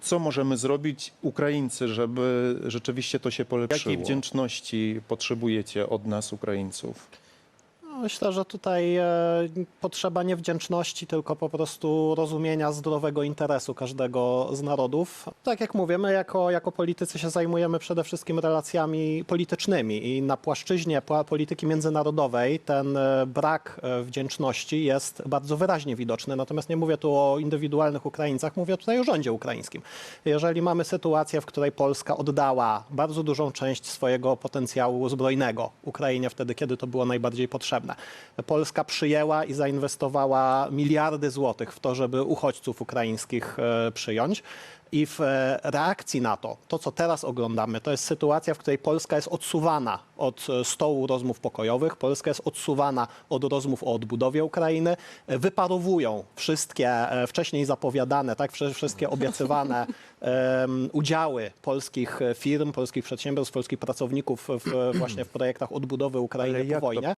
Co możemy zrobić, Ukraińcy, żeby rzeczywiście to się polepszyło? Jakiej wdzięczności potrzebujecie od nas, Ukraińców? Myślę, że tutaj e, potrzeba nie wdzięczności, tylko po prostu rozumienia zdrowego interesu każdego z narodów. Tak jak mówię, my jako, jako politycy się zajmujemy przede wszystkim relacjami politycznymi i na płaszczyźnie po- polityki międzynarodowej ten e, brak e, wdzięczności jest bardzo wyraźnie widoczny. Natomiast nie mówię tu o indywidualnych Ukraińcach, mówię tutaj o rządzie ukraińskim. Jeżeli mamy sytuację, w której Polska oddała bardzo dużą część swojego potencjału zbrojnego Ukrainie wtedy, kiedy to było najbardziej potrzebne. Polska przyjęła i zainwestowała miliardy złotych w to, żeby uchodźców ukraińskich e, przyjąć. I w e, reakcji na to, to co teraz oglądamy, to jest sytuacja, w której Polska jest odsuwana od e, stołu rozmów pokojowych, Polska jest odsuwana od rozmów o odbudowie Ukrainy. Wyparowują wszystkie wcześniej zapowiadane, tak, wszystkie obiecywane em, udziały polskich firm, polskich przedsiębiorstw, polskich pracowników w, właśnie w projektach odbudowy Ukrainy po wojnie.